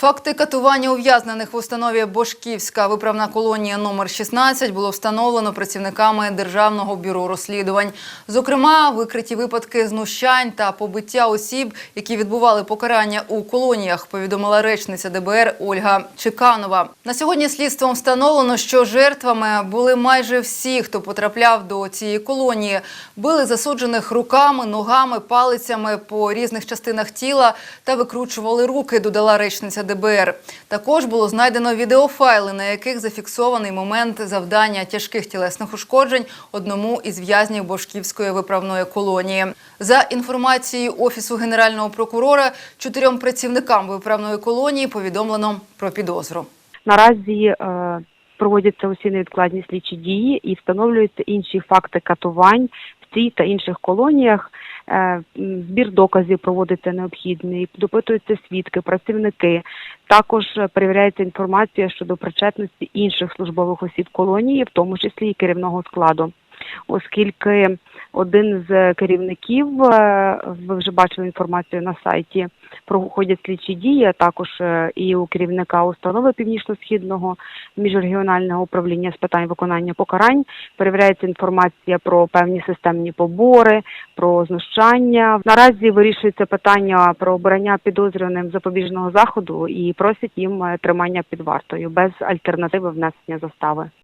Факти катування ув'язнених в установі Бошківська виправна колонія номер 16 було встановлено працівниками Державного бюро розслідувань. Зокрема, викриті випадки знущань та побиття осіб, які відбували покарання у колоніях, повідомила речниця ДБР Ольга Чеканова. На сьогодні слідством встановлено, що жертвами були майже всі, хто потрапляв до цієї колонії. Били засуджених руками, ногами, палицями по різних частинах тіла та викручували руки, додала речниця ДБР. Також було знайдено відеофайли, на яких зафіксований момент завдання тяжких тілесних ушкоджень одному із в'язнів Бошківської виправної колонії. За інформацією Офісу Генерального прокурора, чотирьом працівникам виправної колонії повідомлено про підозру. Наразі е, проводяться усі невідкладні слідчі дії і встановлюються інші факти катувань цій та інших колоніях. Е, Збір доказів проводиться необхідний, допитуються свідки, працівники. Також перевіряється інформація щодо причетності інших службових осіб колонії, в тому числі і керівного складу. Оскільки один з керівників, е, ви вже бачили інформацію на сайті, проходять слідчі дії, а також е, і у керівника установи північно-східного міжрегіонального управління з питань виконання покарань перевіряється інформація про певні системні побори, про знущання. Наразі вирішується питання про обрання підозрюваним запобіжного заходу і просять їм е, тримання під вартою без альтернативи внесення застави.